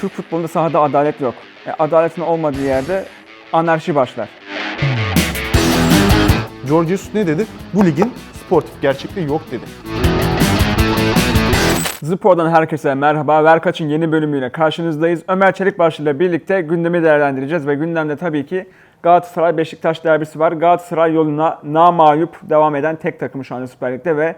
Türk futbolunda sahada adalet yok. E, adaletin olmadığı yerde anarşi başlar. George Jesus ne dedi? Bu ligin sportif gerçekliği yok dedi. Spor'dan herkese merhaba. Verkaç'ın yeni bölümüyle karşınızdayız. Ömer Çelikbaş ile birlikte gündemi değerlendireceğiz ve gündemde tabii ki Galatasaray Beşiktaş derbisi var. Galatasaray yoluna namağlup devam eden tek takım şu anda Süper Lig'de ve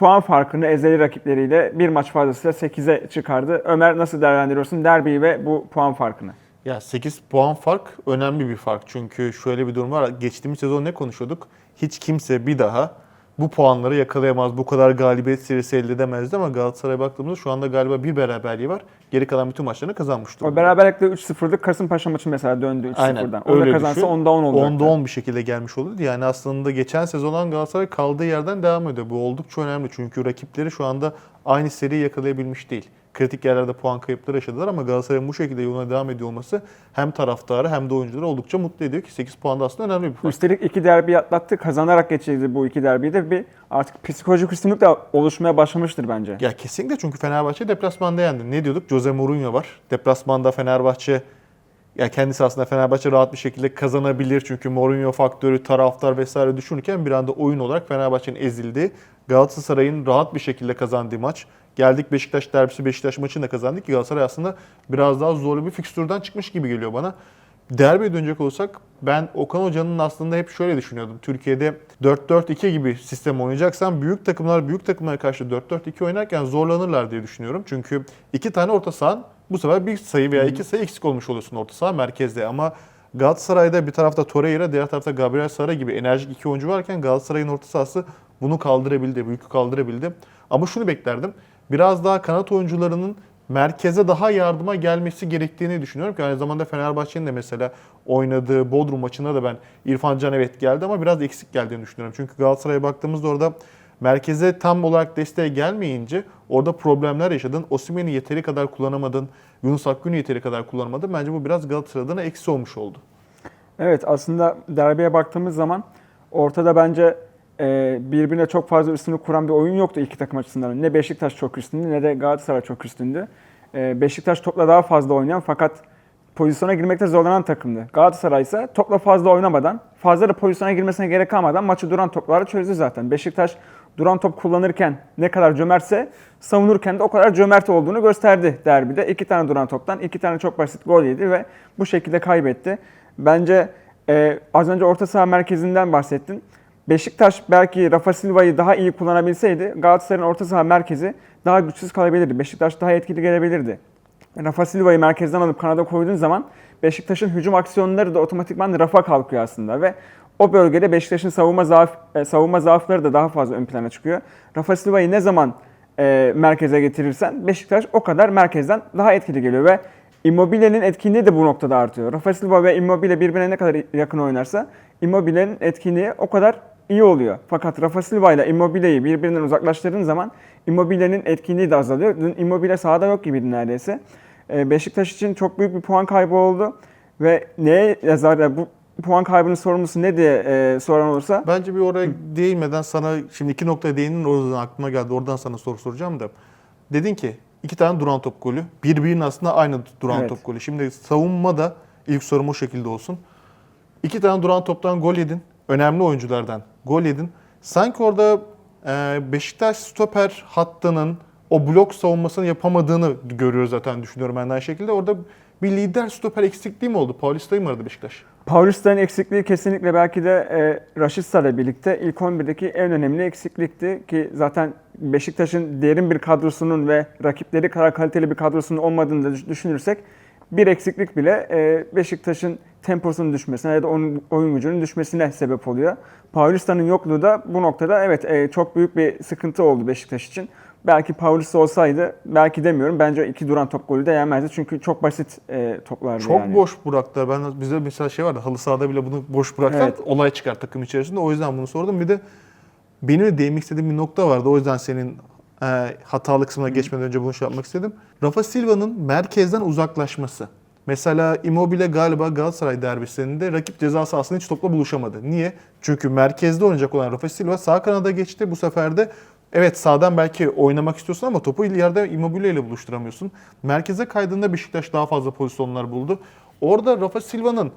puan farkını ezeli rakipleriyle bir maç fazlasıyla 8'e çıkardı. Ömer nasıl değerlendiriyorsun derbiyi ve bu puan farkını? Ya 8 puan fark önemli bir fark. Çünkü şöyle bir durum var. Geçtiğimiz sezon ne konuşuyorduk? Hiç kimse bir daha bu puanları yakalayamaz, bu kadar galibiyet serisi elde edemezdi ama Galatasaray'a baktığımızda şu anda galiba bir beraberliği var. Geri kalan bütün maçlarını kazanmış O durumda. beraberlikle 3-0'lık Kasımpaşa maçı mesela döndü 3-0'dan. Onu da kazansa düşün. 10'da 10 olacaktı. 10'da 10 bir şekilde gelmiş olurdu. Yani aslında geçen sezondan Galatasaray kaldığı yerden devam ediyor. Bu oldukça önemli çünkü rakipleri şu anda aynı seriyi yakalayabilmiş değil. Kritik yerlerde puan kayıpları yaşadılar ama Galatasaray'ın bu şekilde yoluna devam ediyor olması hem taraftarı hem de oyuncuları oldukça mutlu ediyor ki 8 puan da aslında önemli bir fark. Üstelik iki derbi atlattı. Kazanarak geçirdi bu iki derbiyi de bir artık psikolojik üstünlük de oluşmaya başlamıştır bence. Ya kesinlikle çünkü Fenerbahçe deplasmanda yendi. Ne diyorduk? Jose Mourinho var. Deplasmanda Fenerbahçe ya kendisi aslında Fenerbahçe rahat bir şekilde kazanabilir. Çünkü Mourinho faktörü, taraftar vesaire düşünürken bir anda oyun olarak Fenerbahçe'nin ezildiği, Galatasaray'ın rahat bir şekilde kazandığı maç. Geldik Beşiktaş derbisi, Beşiktaş maçını da kazandık ki Galatasaray aslında biraz daha zorlu bir fikstürden çıkmış gibi geliyor bana. Derbiye dönecek olursak ben Okan Hoca'nın aslında hep şöyle düşünüyordum. Türkiye'de 4-4-2 gibi sistem oynayacaksan büyük takımlar büyük takımlara karşı 4-4-2 oynarken zorlanırlar diye düşünüyorum. Çünkü iki tane orta sahan bu sefer bir sayı veya iki sayı eksik olmuş oluyorsun orta saha merkezde. Ama Galatasaray'da bir tarafta Torreira, diğer tarafta Gabriel Sara gibi enerjik iki oyuncu varken Galatasaray'ın orta sahası bunu kaldırabildi, bu yükü kaldırabildi. Ama şunu beklerdim. Biraz daha kanat oyuncularının merkeze daha yardıma gelmesi gerektiğini düşünüyorum ki aynı zamanda Fenerbahçe'nin de mesela oynadığı Bodrum maçında da ben İrfan Can evet geldi ama biraz eksik geldiğini düşünüyorum. Çünkü Galatasaray'a baktığımızda orada merkeze tam olarak desteğe gelmeyince orada problemler yaşadın. Osimhen'i yeteri kadar kullanamadın. Yunus Akgün'ü yeteri kadar kullanamadın. Bence bu biraz Galatasaray adına eksi olmuş oldu. Evet aslında derbiye baktığımız zaman ortada bence e, birbirine çok fazla üstünlük kuran bir oyun yoktu iki takım açısından. Ne Beşiktaş çok üstündü ne de Galatasaray çok üstündü. E, Beşiktaş topla daha fazla oynayan fakat pozisyona girmekte zorlanan takımdı. Galatasaray ise topla fazla oynamadan, fazla da pozisyona girmesine gerek kalmadan maçı duran toplarla çözdü zaten. Beşiktaş duran top kullanırken ne kadar cömertse savunurken de o kadar cömert olduğunu gösterdi derbide. İki tane duran toptan iki tane çok basit gol yedi ve bu şekilde kaybetti. Bence e, az önce orta saha merkezinden bahsettin. Beşiktaş belki Rafa Silva'yı daha iyi kullanabilseydi Galatasaray'ın orta saha merkezi daha güçsüz kalabilirdi. Beşiktaş daha etkili gelebilirdi. Rafa Silva'yı merkezden alıp kanada koyduğun zaman Beşiktaş'ın hücum aksiyonları da otomatikman rafa kalkıyor aslında ve o bölgede Beşiktaş'ın savunma zaaf e, savunma zaafları da daha fazla ön plana çıkıyor. Rafa Silva'yı ne zaman e, merkeze getirirsen Beşiktaş o kadar merkezden daha etkili geliyor ve Immobile'nin etkinliği de bu noktada artıyor. Rafa Silva ve Immobile birbirine ne kadar yakın oynarsa Immobile'nin etkinliği o kadar iyi oluyor. Fakat Rafa Silva ile Immobile'yi birbirinden uzaklaştırdığın zaman Immobile'nin etkinliği de azalıyor. Dün Immobile sahada yok gibiydi neredeyse. Ee, Beşiktaş için çok büyük bir puan kaybı oldu. Ve neye yazar ya bu puan kaybının sorumlusu ne diye e, soran olursa Bence bir oraya değinmeden sana şimdi iki noktaya değindin oradan aklıma geldi. Oradan sana soru soracağım da. Dedin ki iki tane duran top golü. Birbirinin aslında aynı duran Evet. top golü. Şimdi savunmada ilk sorum o şekilde olsun. İki tane duran toptan gol yedin. Önemli oyunculardan gol yedin. Sanki orada e, Beşiktaş stoper hattının o blok savunmasını yapamadığını görüyoruz zaten düşünüyorum ben aynı şekilde. Orada bir lider stoper eksikliği mi oldu? Paulista'yı mı aradı Beşiktaş? Paulista'nın eksikliği kesinlikle belki de e, ile birlikte ilk 11'deki en önemli eksiklikti ki zaten Beşiktaş'ın derin bir kadrosunun ve rakipleri kadar kaliteli bir kadrosunun olmadığını da düş- düşünürsek bir eksiklik bile e, Beşiktaş'ın temposunun düşmesine ya da onun oyun gücünün düşmesine sebep oluyor. Paulista'nın yokluğu da bu noktada evet e, çok büyük bir sıkıntı oldu Beşiktaş için. Belki Paulista olsaydı, belki demiyorum, bence iki duran top golü de yenmezdi. Çünkü çok basit e, toplardı Çok yani. boş bıraktılar. Ben bizde mesela şey vardı. Halı sahada bile bunu boş bıraksan Evet. olay çıkar takım içerisinde. O yüzden bunu sordum. Bir de benim de değinmek istediğim bir nokta vardı. O yüzden senin e, hatalı kısmına geçmeden önce bunu şey yapmak istedim. Rafa Silva'nın merkezden uzaklaşması. Mesela Immobile galiba Galatasaray derbisinde rakip ceza sahasında hiç topla buluşamadı. Niye? Çünkü merkezde oynayacak olan Rafa Silva sağ kanada geçti. Bu sefer de Evet sağdan belki oynamak istiyorsun ama topu yerde Immobile ile buluşturamıyorsun. Merkeze kaydığında Beşiktaş daha fazla pozisyonlar buldu. Orada Rafa Silva'nın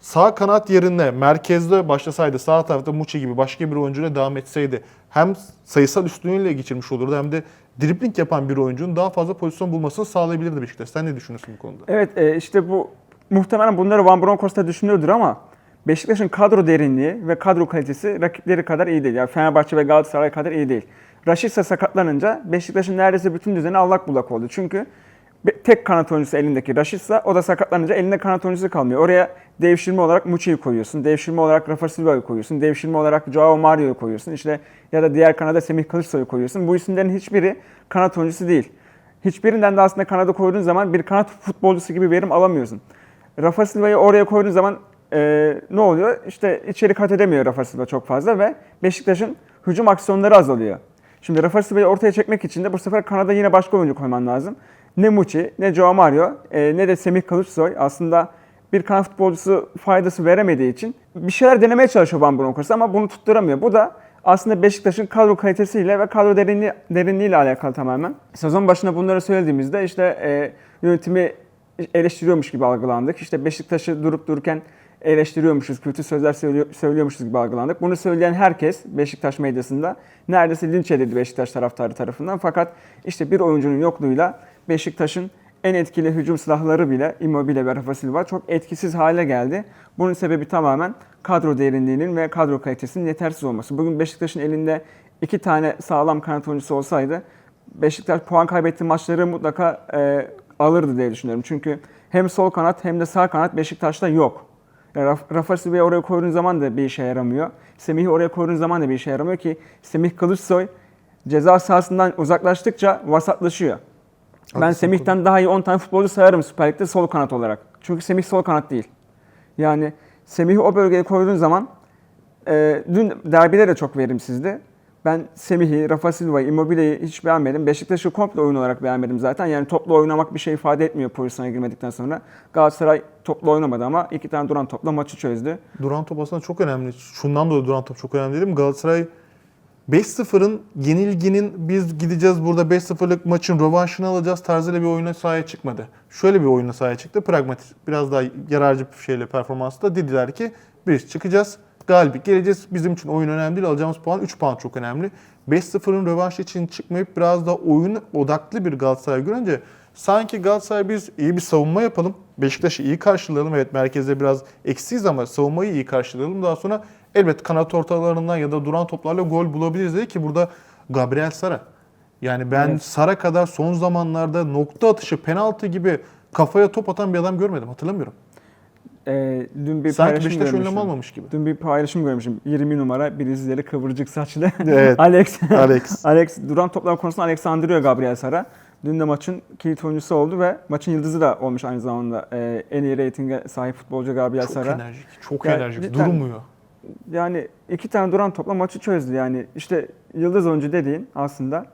sağ kanat yerine merkezde başlasaydı sağ tarafta Muçi gibi başka bir oyuncuyla devam etseydi hem sayısal üstünlüğüyle geçirmiş olurdu hem de dribling yapan bir oyuncunun daha fazla pozisyon bulmasını sağlayabilirdi Beşiktaş. Sen ne düşünüyorsun bu konuda? Evet e, işte bu muhtemelen bunları Van Bronckhorst da düşünüyordur ama Beşiktaş'ın kadro derinliği ve kadro kalitesi rakipleri kadar iyi değil. Yani Fenerbahçe ve Galatasaray kadar iyi değil. Raşitsa sakatlanınca Beşiktaş'ın neredeyse bütün düzeni allak bullak oldu. Çünkü tek kanat oyuncusu elindeki Raşitsa o da sakatlanınca elinde kanat oyuncusu kalmıyor. Oraya devşirme olarak Muçi'yi koyuyorsun. Devşirme olarak Rafa Silva'yı koyuyorsun. Devşirme olarak Joao Mario'yu koyuyorsun. İşte ya da diğer kanada Semih Kılıçsoy'u koyuyorsun. Bu isimlerin hiçbiri kanat oyuncusu değil. Hiçbirinden de aslında kanada koyduğun zaman bir kanat futbolcusu gibi verim alamıyorsun. Rafa Silva'yı oraya koyduğun zaman e, ne oluyor? İşte içeri kat edemiyor Rafa Silva çok fazla ve Beşiktaş'ın hücum aksiyonları azalıyor. Şimdi Rafa Silva'yı ortaya çekmek için de bu sefer kanada yine başka oyuncu koyman lazım. Ne Muçi, ne Joao Mario, e, ne de Semih Kılıçsoy aslında bir kanat futbolcusu faydası veremediği için bir şeyler denemeye çalışıyor Van Bronckhorst ama bunu tutturamıyor. Bu da aslında Beşiktaş'ın kadro kalitesiyle ve kadro derinliği, derinliğiyle alakalı tamamen. Sezon başında bunları söylediğimizde işte e, yönetimi eleştiriyormuş gibi algılandık. İşte Beşiktaş'ı durup dururken eleştiriyormuşuz, kötü sözler söylüyor, söylüyormuşuz gibi algılandık. Bunu söyleyen herkes Beşiktaş medyasında neredeyse linç edildi Beşiktaş taraftarı tarafından. Fakat işte bir oyuncunun yokluğuyla Beşiktaş'ın en etkili hücum silahları bile Immobile ve Rafa Silva çok etkisiz hale geldi. Bunun sebebi tamamen kadro derinliğinin ve kadro kalitesinin yetersiz olması. Bugün Beşiktaş'ın elinde iki tane sağlam kanat oyuncusu olsaydı Beşiktaş puan kaybettiği maçları mutlaka e, alırdı diye düşünüyorum. Çünkü hem sol kanat hem de sağ kanat Beşiktaş'ta yok. Raf- Rafa Silva'yı oraya koyduğun zaman da bir işe yaramıyor. Semih'i oraya koyduğun zaman da bir işe yaramıyor ki Semih Kılıçsoy ceza sahasından uzaklaştıkça vasatlaşıyor. Ben. Semih'ten daha iyi 10 tane futbolcu sayarım Süper Lig'de sol kanat olarak. Çünkü Semih sol kanat değil. Yani Semih'i o bölgeye koyduğun zaman e, dün derbide de çok verimsizdi. Ben Semih'i, Rafa Silva'yı, Immobile'yi hiç beğenmedim. Beşiktaş'ı komple oyun olarak beğenmedim zaten. Yani toplu oynamak bir şey ifade etmiyor pozisyona girmedikten sonra. Galatasaray toplu oynamadı ama iki tane duran topla maçı çözdü. Duran top aslında çok önemli. Şundan dolayı duran top çok önemli dedim. Galatasaray 5-0'ın yenilginin biz gideceğiz burada 5-0'lık maçın rövanşını alacağız tarzıyla bir oyuna sahaya çıkmadı. Şöyle bir oyuna sahaya çıktı. Pragmatik, biraz daha yararcı bir şeyle performansla dediler ki biz çıkacağız, galip geleceğiz. Bizim için oyun önemli değil, alacağımız puan 3 puan çok önemli. 5-0'ın rövanşı için çıkmayıp biraz daha oyun odaklı bir Galatasaray görünce sanki Galatasaray biz iyi bir savunma yapalım. Beşiktaş'ı iyi karşılayalım. Evet merkezde biraz eksiyiz ama savunmayı iyi karşılayalım. Daha sonra elbet kanat ortalarından ya da duran toplarla gol bulabiliriz dedi ki burada Gabriel Sara. Yani ben Evet. Sara kadar son zamanlarda nokta atışı penaltı gibi kafaya top atan bir adam görmedim. Hatırlamıyorum. E, dün bir Sanki paylaşım Beşiktaş önlem almamış gibi. Dün bir paylaşım görmüşüm. 20 numara Brezilyalı kıvırcık saçlı Evet. Alex. Alex. Alex duran toplar konusunda Alexandrio Gabriel Sara. Dün de maçın kilit oyuncusu oldu ve maçın yıldızı da olmuş aynı zamanda. Ee, en iyi reytinge sahip futbolcu Gabriel Çok Sara. enerjik. Çok Yani enerjik. cidden- Durmuyor. Yani iki tane duran topla maçı çözdü. Yani işte yıldız oyuncu dediğin aslında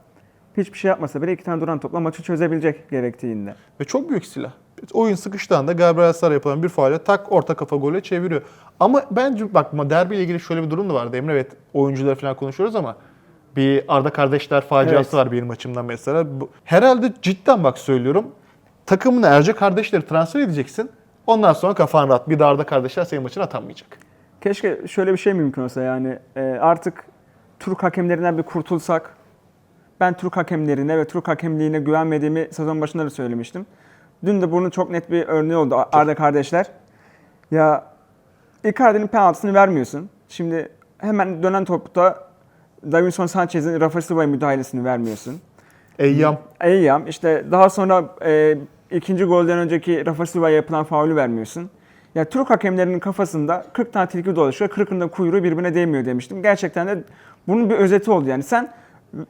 hiçbir şey yapmasa bile iki tane duran topla maçı çözebilecek gerektiğinde. Ve çok büyük silah. Oyun sıkıştığı anda Gabriel Sara yapılan bir faulle tak orta kafa gole çeviriyor. Ama bence bak derbiyle ilgili şöyle bir durum da vardı Emre. Evet oyuncular falan konuşuyoruz ama bir Arda kardeşler faciası Evet. var benim açımdan mesela. Herhalde cidden bak söylüyorum. Takımına Erce kardeşleri transfer edeceksin. Ondan sonra kafan rahat. Bir de Arda kardeşler senin maçına atanmayacak. Keşke şöyle bir şey mümkün olsa yani e, artık Türk hakemlerinden bir kurtulsak. Ben Türk hakemlerine ve Türk hakemliğine güvenmediğimi sezon başında da söylemiştim. Dün de bunun çok net bir örneği oldu Arda kardeşler. Ya Icardi'nin penaltısını vermiyorsun. Şimdi hemen dönen topta Davinson Sanchez'in Rafa Silva'ya müdahalesini vermiyorsun. Eyyam. Eyyam işte daha sonra e, ikinci golden önceki Rafa Silva'ya yapılan faulü vermiyorsun. Ya Türk hakemlerinin kafasında 40 tane tilki dolaşıyor, 40'ında kuyruğu birbirine değmiyor demiştim. Gerçekten de bunun bir özeti oldu yani. Sen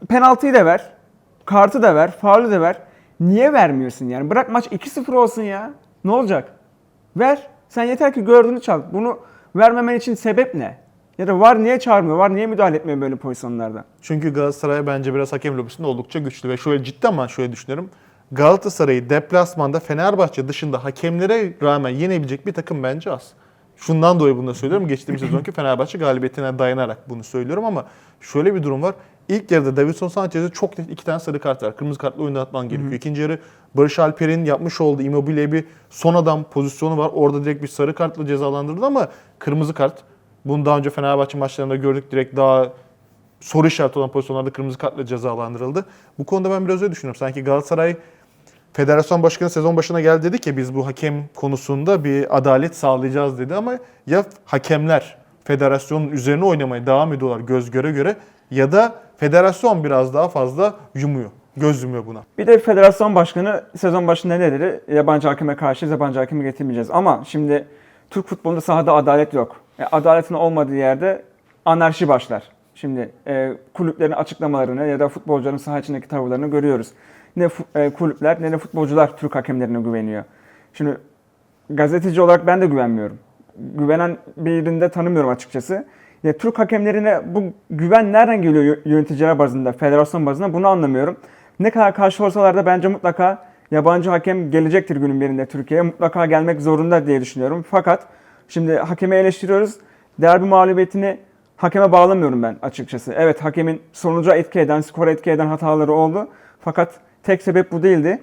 penaltıyı da ver, kartı da ver, faulü de ver. Niye vermiyorsun yani? Bırak maç 2-0 olsun ya. Ne olacak? Ver. Sen yeter ki gördüğünü çal. Bunu vermemen için sebep ne? Ya da var niye çağırmıyor? Var niye müdahale etmiyor böyle pozisyonlarda? Çünkü Galatasaray bence biraz hakem lobisinde oldukça güçlü ve şöyle cidden ben şöyle düşünüyorum. Galatasaray'ı deplasmanda Fenerbahçe dışında hakemlere rağmen yenebilecek bir takım bence az. Şundan dolayı bunu da söylüyorum. Geçtiğimiz sezonki Fenerbahçe galibiyetine dayanarak bunu söylüyorum ama şöyle bir durum var. İlk yarıda Davinson Sanchez'e çok net iki tane sarı kart var. Kırmızı kartla oynatman gerekiyor. İkinci yarı Barış Alper'in yapmış olduğu Immobile'ye bir son adam pozisyonu var. Orada direkt bir sarı kartla cezalandırıldı ama kırmızı kart. Bunu daha önce Fenerbahçe maçlarında gördük. Direkt daha soru işareti olan pozisyonlarda kırmızı kartla cezalandırıldı. Bu konuda ben biraz öyle düşünüyorum. Sanki Galatasaray Federasyon Başkanı sezon başına geldi dedi ki biz bu hakem konusunda bir adalet sağlayacağız dedi ama ya hakemler federasyonun üzerine oynamaya devam ediyorlar göz göre göre ya da federasyon biraz daha fazla yumuyor. Göz yumuyor buna. Bir de federasyon başkanı sezon başında ne dedi? Yabancı hakeme karşı yabancı hakemi getirmeyeceğiz. Ama şimdi Türk futbolunda sahada adalet yok. E, adaletin olmadığı yerde anarşi başlar. Şimdi e, kulüplerin açıklamalarını ya da futbolcuların saha içindeki tavırlarını görüyoruz. Ne e, kulüpler ne de futbolcular Türk hakemlerine güveniyor. Şimdi gazeteci olarak ben de güvenmiyorum. Güvenen birini de tanımıyorum açıkçası. Ya Türk hakemlerine bu güven nereden geliyor yö- yöneticiler bazında, federasyon bazında bunu anlamıyorum. Ne kadar karşı olsalar da bence mutlaka yabancı hakem gelecektir günün birinde Türkiye'ye. Mutlaka gelmek zorunda diye düşünüyorum. Fakat şimdi hakemi eleştiriyoruz. Derbi mağlubiyetini hakeme bağlamıyorum ben açıkçası. Evet hakemin sonuca etki eden, skora etki eden hataları oldu. Fakat tek sebep bu değildi.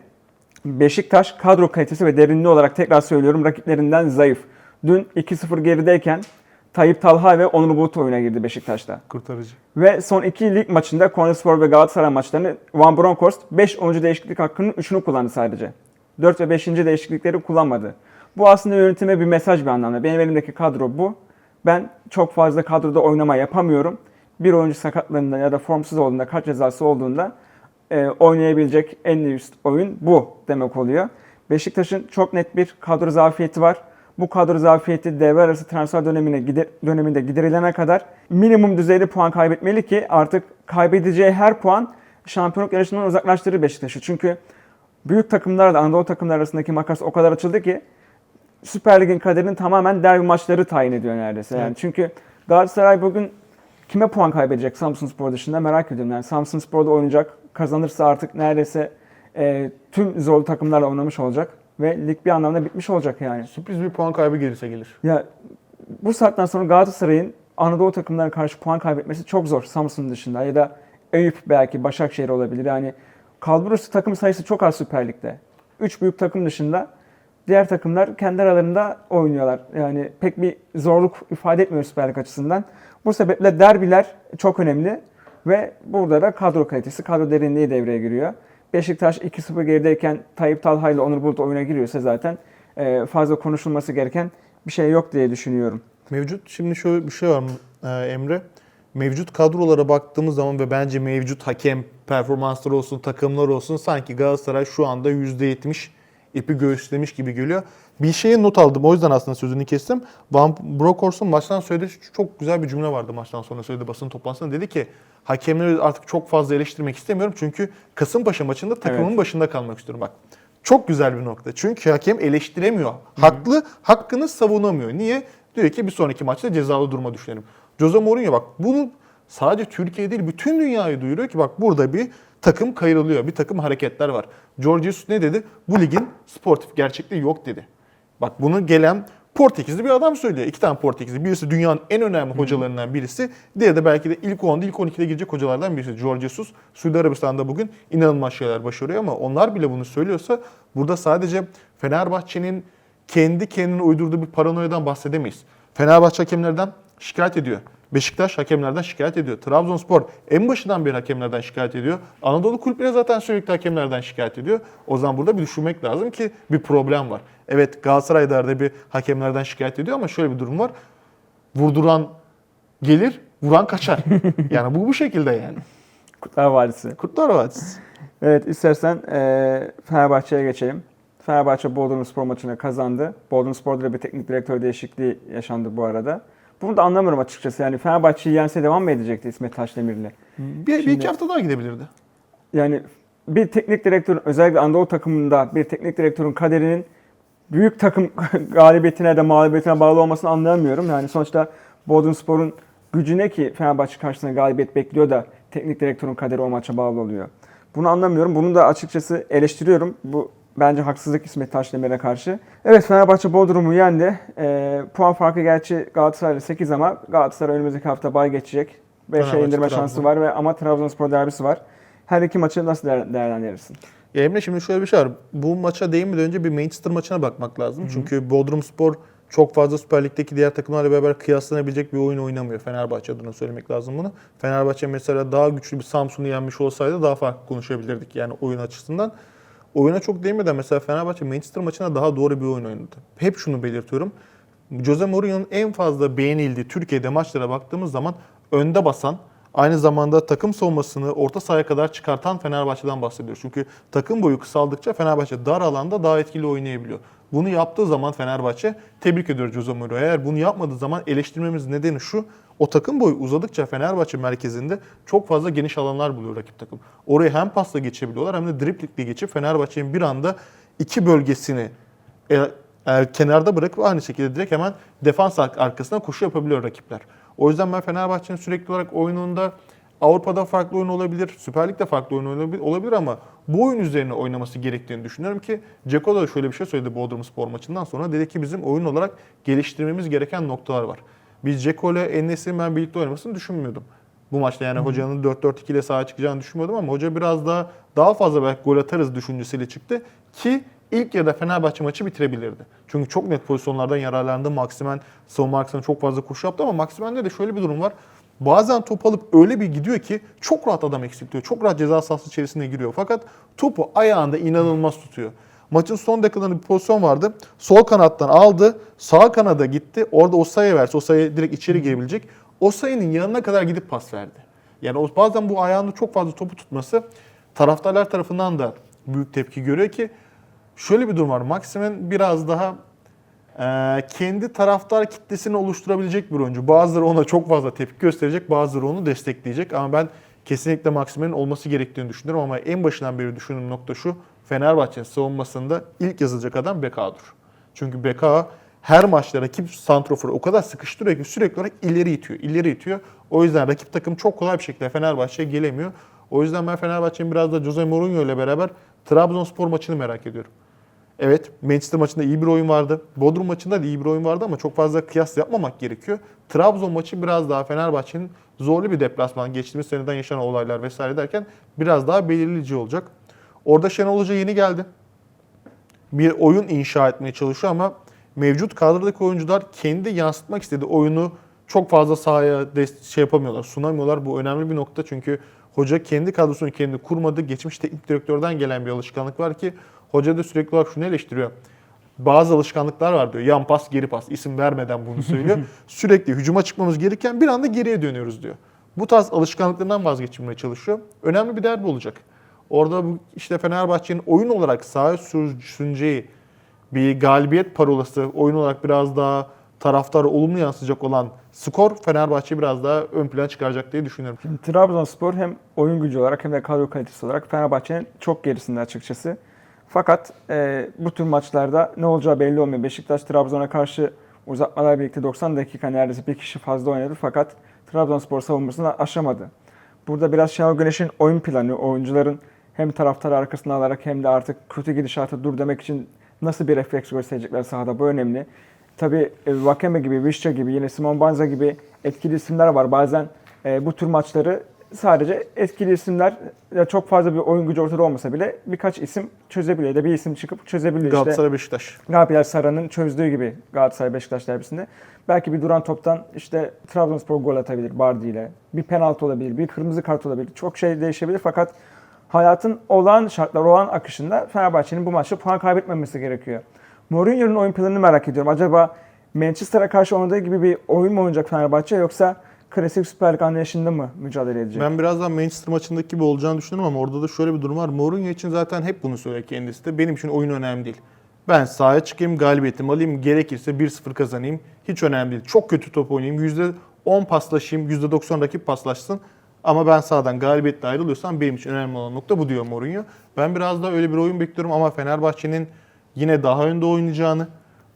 Beşiktaş kadro kalitesi ve derinliği olarak tekrar söylüyorum rakiplerinden zayıf. Dün 2-0 gerideyken Tayyip Talha ve Onur Bulut oyuna girdi Beşiktaş'ta. Kurtarıcı. Ve son iki lig maçında Konyaspor ve Galatasaray maçlarını Van Bronckhorst 5 oyuncu değişiklik hakkının 3'ünü kullandı sadece. 4 ve 5. değişiklikleri kullanmadı. Bu aslında yönetime bir mesaj bir anlamda. Benim elimdeki kadro bu. Ben çok fazla kadroda oynama yapamıyorum. Bir oyuncu sakatlığında ya da formsuz olduğunda, kart cezası olduğunda e, oynayabilecek en üst oyun bu demek oluyor. Beşiktaş'ın çok net bir kadro zafiyeti var. Bu kadro zafiyeti devre arası transfer dönemine gider, döneminde giderilene kadar minimum düzeyde puan kaybetmeli ki artık kaybedeceği her puan şampiyonluk yarışından uzaklaştırır Beşiktaş'ı. Çünkü büyük takımlarla Anadolu takımlar arasındaki makas o kadar açıldı ki Süper Lig'in kaderini tamamen derbi maçları tayin ediyor neredeyse. Yani Evet. çünkü Galatasaray bugün kime puan kaybedecek Samsun Spor dışında merak ediyorum. Yani Samsun Spor'da oynayacak. Kazanırsa artık neredeyse e, tüm zorlu takımlarla oynamış olacak ve lig bir anlamda bitmiş olacak yani. Sürpriz bir puan kaybı gelirse gelir. Ya bu saatten sonra Galatasaray'ın Anadolu takımlarına karşı puan kaybetmesi çok zor Samsun dışında ya da Eyüp belki Başakşehir olabilir. Yani kalburüstü takım sayısı çok az Süper Lig'de. Üç büyük takım dışında diğer takımlar kendi aralarında oynuyorlar. Yani pek bir zorluk ifade etmiyor Süper Lig açısından. Bu sebeple derbiler çok önemli ve burada da kadro kalitesi, kadro derinliği devreye giriyor. Beşiktaş 2-0 gerideyken Tayyip Talha ile Onur Bulut oyuna giriyorsa zaten e, fazla konuşulması gereken bir şey yok diye düşünüyorum. Mevcut şimdi şöyle bir şey var e, Emre. Mevcut kadrolara baktığımız zaman ve bence mevcut hakem performansları olsun, takımlar olsun sanki Galatasaray şu anda %70 ipi göğüslemiş gibi geliyor. Bir şeye not aldım o yüzden aslında sözünü kestim. Van Bronckhorst'un maçtan söylediği çok güzel bir cümle vardı maçtan sonra söyledi basın toplantısında. Dedi ki hakemleri artık çok fazla eleştirmek istemiyorum çünkü Kasımpaşa maçında takımın Evet. başında kalmak istiyorum. Bak çok güzel bir nokta. Çünkü hakem eleştiremiyor. Haklı, hakkını savunamıyor. Niye? Diyor ki bir sonraki maçta cezalı duruma düşerim. Jose Mourinho bak bunu sadece Türkiye değil bütün dünyayı duyuruyor ki bak burada bir takım kayırılıyor. Bir takım hareketler var. George Jesus ne dedi? Bu ligin sportif gerçekliği yok dedi. Bak bunu gelen Portekizli bir adam söylüyor. İki tane Portekizli. Birisi dünyanın en önemli hocalarından birisi. Diğeri de belki de ilk 10'da ilk 12'de girecek hocalardan birisi. George Jesus. Suudi Arabistan'da bugün inanılmaz şeyler başarıyor ama onlar bile bunu söylüyorsa burada sadece Fenerbahçe'nin kendi kendine uydurduğu bir paranoyadan bahsedemeyiz. Fenerbahçe hakemlerden şikayet ediyor. Beşiktaş hakemlerden şikayet ediyor. Trabzonspor en başından beri hakemlerden şikayet ediyor. Anadolu kulüpleri zaten sürekli hakemlerden şikayet ediyor. O zaman burada bir düşünmek lazım ki bir problem var. Evet Galatasaray'da arada bir hakemlerden şikayet ediyor ama şöyle bir durum var. Vurduran gelir, vuran kaçar. yani bu bu şekilde yani. Kurtlar Vadisi. Kurtlar Vadisi. Evet istersen e, Fenerbahçe'ye geçelim. Fenerbahçe Bodrumspor maçını kazandı. Bodrumspor'da da bir teknik direktör değişikliği yaşandı bu arada. Bunu da anlamıyorum açıkçası. Yani Fenerbahçe'yi yense devam mı edecekti İsmet Taşdemir'le? Bir, bir Şimdi- iki hafta daha gidebilirdi. Yani bir teknik direktörün özellikle Anadolu takımında bir teknik direktörün kaderinin büyük takım galibiyetine de mağlubiyetine bağlı olmasını anlayamıyorum. Yani sonuçta Bodrumspor'un gücü ne ki Fenerbahçe karşısında galibiyet bekliyor da teknik direktörün kaderi o maça bağlı oluyor. Bunu anlamıyorum. Bunu da açıkçası eleştiriyorum. Bu bence haksızlık İsmet Taşdemir'e karşı. Evet Fenerbahçe Bodrum'u yendi. Ee, puan farkı gerçi Galatasaray'la 8 ama Galatasaray önümüzdeki hafta bay geçecek. 5'e Fenerbahçe, indirme şansı var ve ama Trabzonspor derbisi var. Her iki maçı nasıl değer- değerlendirirsin? Ya Emre şimdi şöyle bir şey var. Bu maça değinmeden önce bir Manchester maçına bakmak lazım. Çünkü Bodrumspor çok fazla Süper Lig'deki diğer takımlarla beraber kıyaslanabilecek bir oyun oynamıyor. Fenerbahçe adına söylemek lazım bunu. Fenerbahçe mesela daha güçlü bir Samsun'u yenmiş olsaydı daha farklı konuşabilirdik yani oyun açısından. Oyuna çok değinmeden mesela Fenerbahçe Manchester maçına daha doğru bir oyun oynadı. Hep şunu belirtiyorum. Jose Mourinho'nun en fazla beğenildiği Türkiye'de maçlara baktığımız zaman önde basan, aynı zamanda takım savunmasını orta sahaya kadar çıkartan Fenerbahçe'den bahsediyoruz. Çünkü takım boyu kısaldıkça Fenerbahçe dar alanda daha etkili oynayabiliyor. Bunu yaptığı zaman Fenerbahçe tebrik ediyoruz Jose Mourinho. Eğer bunu yapmadığı zaman eleştirmemiz nedeni şu. O takım boyu uzadıkça Fenerbahçe merkezinde çok fazla geniş alanlar buluyor rakip takım. Orayı hem pasla geçebiliyorlar hem de driplikle geçip Fenerbahçe'nin bir anda iki bölgesini e, e, kenarda bırakıp aynı şekilde direkt hemen defans ar- arkasına koşu yapabiliyor rakipler. O yüzden ben Fenerbahçe'nin sürekli olarak oyununda Avrupa'da farklı oyun olabilir, Süper Lig'de farklı oyun olabilir, olabilir ama bu oyun üzerine oynaması gerektiğini düşünüyorum ki Ceko da şöyle bir şey söyledi Bodrum Spor maçından sonra. Dedi ki bizim oyun olarak geliştirmemiz gereken noktalar var. Biz Ceko ile Enes'in ben birlikte oynamasını düşünmüyordum. Bu maçta yani hocanın 4-4-2 ile sahaya çıkacağını düşünmüyordum ama hoca biraz daha daha fazla belki gol atarız düşüncesiyle çıktı ki ilk yarıda Fenerbahçe maçı bitirebilirdi. Çünkü çok net pozisyonlardan yararlandı. Maximen savunma arkasına çok fazla koşu yaptı ama Maximen'de de şöyle bir durum var. Bazen top alıp öyle bir gidiyor ki çok rahat adam eksiltiyor. Çok rahat ceza sahası içerisine giriyor. Fakat topu ayağında inanılmaz tutuyor. Maçın son dakikalarında bir pozisyon vardı. Sol kanattan aldı. Sağ kanada gitti. Orada Osa'ya verse Osa'ya direkt içeri girebilecek. Osa'nın yanına kadar gidip pas verdi. Yani bazen bu ayağında çok fazla topu tutması taraftarlar tarafından da büyük tepki görüyor ki şöyle bir durum var. Maximen biraz daha kendi taraftar kitlesini oluşturabilecek bir oyuncu. Bazıları ona çok fazla tepki gösterecek, bazıları onu destekleyecek. Ama ben kesinlikle Maximen'in olması gerektiğini düşünüyorum. Ama en başından beri düşündüğüm nokta şu. Fenerbahçe savunmasında ilk yazılacak adam Beka'dır. Çünkü Beka her maçta rakip santroforu o kadar sıkıştırıyor ki sürekli olarak ileri itiyor, ileri itiyor. O yüzden rakip takım çok kolay bir şekilde Fenerbahçe'ye gelemiyor. O yüzden ben Fenerbahçe'nin biraz da Jose Mourinho ile beraber Trabzonspor maçını merak ediyorum. Evet Manchester maçında iyi bir oyun vardı. Bodrum maçında da iyi bir oyun vardı ama çok fazla kıyas yapmamak gerekiyor. Trabzon maçı biraz daha Fenerbahçe'nin zorlu bir deplasman. Geçtiğimiz seneden yaşanan olaylar vesaire derken biraz daha belirleyici olacak. Orada Şenol Hoca yeni geldi. Bir oyun inşa etmeye çalışıyor ama mevcut kadrodaki oyuncular kendi yansıtmak istediği oyunu çok fazla sahaya şey yapamıyorlar, sunamıyorlar. Bu önemli bir nokta çünkü hoca kendi kadrosunu kendi kurmadı. Geçmiş teknik direktörden gelen bir alışkanlık var ki hoca da sürekli olarak şunu eleştiriyor. Bazı alışkanlıklar var diyor. Yan pas, geri pas. İsim vermeden bunu söylüyor. sürekli hücuma çıkmamız gereken bir anda geriye dönüyoruz diyor. Bu tarz alışkanlıklarından vazgeçirmeye çalışıyor. Önemli bir derbi olacak. Orada işte Fenerbahçe'nin oyun olarak sahaya sür- süreceği bir galibiyet parolası, oyun olarak biraz daha taraftara olumlu yansıyacak olan skor Fenerbahçe biraz daha ön plana çıkaracak diye düşünüyorum. Şimdi Trabzonspor hem oyun gücü olarak hem de kadro kalitesi olarak Fenerbahçe'nin çok gerisinde açıkçası. Fakat e, bu tür maçlarda ne olacağı belli olmuyor. Beşiktaş Trabzon'a karşı uzatmalar birlikte 90 dakika neredeyse bir kişi fazla oynadı fakat Trabzonspor savunmasını aşamadı. Burada biraz Şenol Güneş'in oyun planı, oyuncuların hem taraftarı arkasına alarak hem de artık kötü gidişata dur demek için nasıl bir refleks gösterecekler sahada bu önemli. Tabii e, Vakeme gibi, Vişça gibi, yine Simon Banza gibi etkili isimler var. Bazen e, bu tür maçları sadece etkili isimler ya çok fazla bir oyun gücü ortada olmasa bile birkaç isim çözebiliyor ya da bir isim çıkıp çözebiliyor. İşte Galatasaray Beşiktaş. Gabriel Sara'nın çözdüğü gibi Galatasaray Beşiktaş derbisinde. Belki bir duran toptan işte Trabzonspor gol atabilir Bardi ile. Bir penaltı olabilir, bir kırmızı kart olabilir. Çok şey değişebilir fakat hayatın olağan şartlar, olağan akışında Fenerbahçe'nin bu maçta puan kaybetmemesi gerekiyor. Mourinho'nun oyun planını merak ediyorum. Acaba Manchester'a karşı oynadığı gibi bir oyun mu oynayacak Fenerbahçe yoksa klasik Süper Lig anlayışında mı mücadele edecek? Ben birazdan Manchester maçındaki gibi olacağını düşünüyorum ama orada da şöyle bir durum var. Mourinho için zaten hep bunu söylüyor kendisi de. Benim için oyun önemli değil. Ben sahaya çıkayım, galibiyetimi alayım, gerekirse 1-0 kazanayım. Hiç önemli değil. Çok kötü top oynayayım, %10 paslaşayım, %90 rakip paslaşsın. Ama ben sahadan galibiyetle ayrılıyorsam benim için önemli olan nokta bu diyor Mourinho. Ben biraz daha öyle bir oyun bekliyorum ama Fenerbahçe'nin yine daha önde oynayacağını,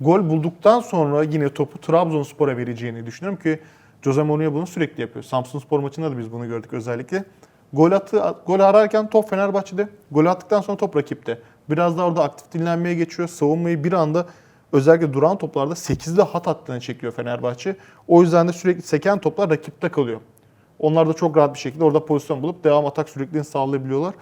gol bulduktan sonra yine topu Trabzonspor'a vereceğini düşünüyorum ki Jose Mourinho bunu sürekli yapıyor. Samsun Spor maçında da biz bunu gördük özellikle. Gol attı, gol ararken top Fenerbahçe'de. Gol attıktan sonra top rakipte. Biraz daha orada aktif dinlenmeye geçiyor. Savunmayı bir anda özellikle duran toplarda 8'li hat attığını çekiyor Fenerbahçe. O yüzden de sürekli seken toplar rakipte kalıyor. Onlar da çok rahat bir şekilde orada pozisyon bulup devam atak sürekliliğini sağlayabiliyorlar.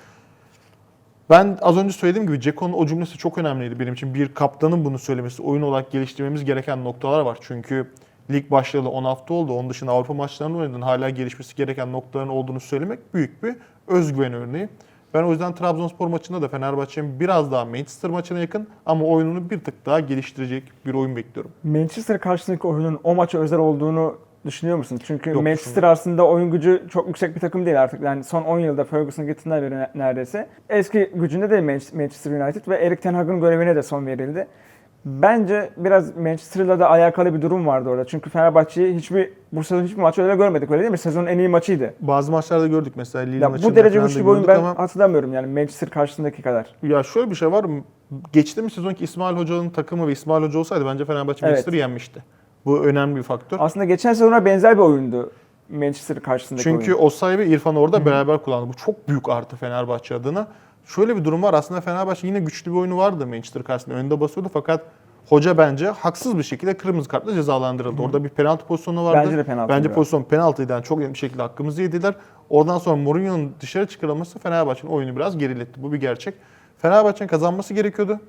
Ben az önce söylediğim gibi Ceko'nun o cümlesi çok önemliydi benim için. Bir kaptanın bunu söylemesi, oyun olarak geliştirmemiz gereken noktalar var. Çünkü lig başlayalı 10 hafta oldu. Onun dışında Avrupa maçlarını oynadın. Hala gelişmesi gereken noktaların olduğunu söylemek büyük bir özgüven örneği. Ben o yüzden Trabzonspor maçında da Fenerbahçe'nin biraz daha Manchester maçına yakın ama oyununu bir tık daha geliştirecek bir oyun bekliyorum. Manchester karşısındaki oyunun o maça özel olduğunu düşünüyor musun? Çünkü Yok, Manchester aslında oyun gücü çok yüksek bir takım değil artık. Yani son 10 yılda Ferguson gittiğinden beri ne- neredeyse. Eski gücünde de Manchester United ve Erik Ten Hag'ın görevine de son verildi. Bence biraz Manchester'la da alakalı bir durum vardı orada. Çünkü Fenerbahçe'yi hiçbir bu sezon hiçbir maçı öyle görmedik öyle değil mi? Sezonun en iyi maçıydı. Bazı maçlarda gördük mesela Lille Ya maçında bu derece güçlü bir oyun ben ama hatırlamıyorum yani Manchester karşısındaki kadar. ya şöyle bir şey var. Geçtiğimiz sezonki İsmail Hoca'nın takımı ve İsmail Hoca olsaydı bence Fenerbahçe Evet. Manchester'ı yenmişti. Bu önemli bir faktör. Aslında geçen sezona benzer bir oyundu Manchester karşısındaki Çünkü oyun. Osayi ve İrfan orada beraber kullandı. Bu çok büyük artı Fenerbahçe adına. Şöyle bir durum var. Aslında Fenerbahçe yine güçlü bir oyunu vardı Manchester karşısında. Önde basıyordu fakat hoca bence haksız bir şekilde kırmızı kartla cezalandırıldı. Orada bir penaltı pozisyonu vardı. Bence de penaltıydı. Bence pozisyon penaltıydı. Yani çok net bir şekilde hakkımızı yediler. Oradan sonra Mourinho'nun dışarı çıkarılması Fenerbahçe'nin oyunu biraz geriletti. Bu bir gerçek. Fenerbahçe'nin kazanması gerekiyordu.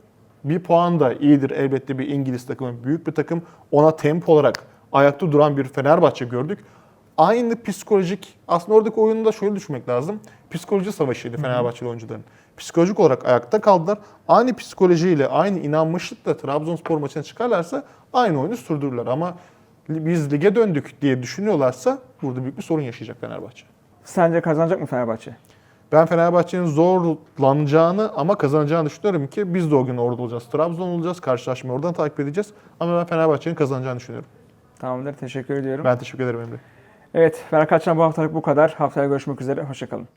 Bir puan da iyidir elbette bir İngiliz takımı, büyük bir takım. Ona tempo olarak ayakta duran bir Fenerbahçe gördük. Aynı psikolojik, aslında oradaki oyunu da şöyle düşünmek lazım. Psikoloji savaşıydı Fenerbahçeli oyuncuların. Psikolojik olarak ayakta kaldılar. Aynı psikolojiyle, aynı inanmışlıkla Trabzonspor maçına çıkarlarsa aynı oyunu sürdürürler. Ama biz lige döndük diye düşünüyorlarsa burada büyük bir sorun yaşayacak Fenerbahçe. Sence kazanacak mı Fenerbahçe? Ben Fenerbahçe'nin zorlanacağını ama kazanacağını düşünüyorum ki biz de o gün orada olacağız. Trabzon olacağız, karşılaşmayı oradan takip edeceğiz. Ama ben Fenerbahçe'nin kazanacağını düşünüyorum. Tamamdır. Teşekkür ediyorum. Ben teşekkür ederim Emre. Evet, Fenerbahçe'den bu haftalık bu kadar. Haftaya görüşmek üzere. Hoşçakalın.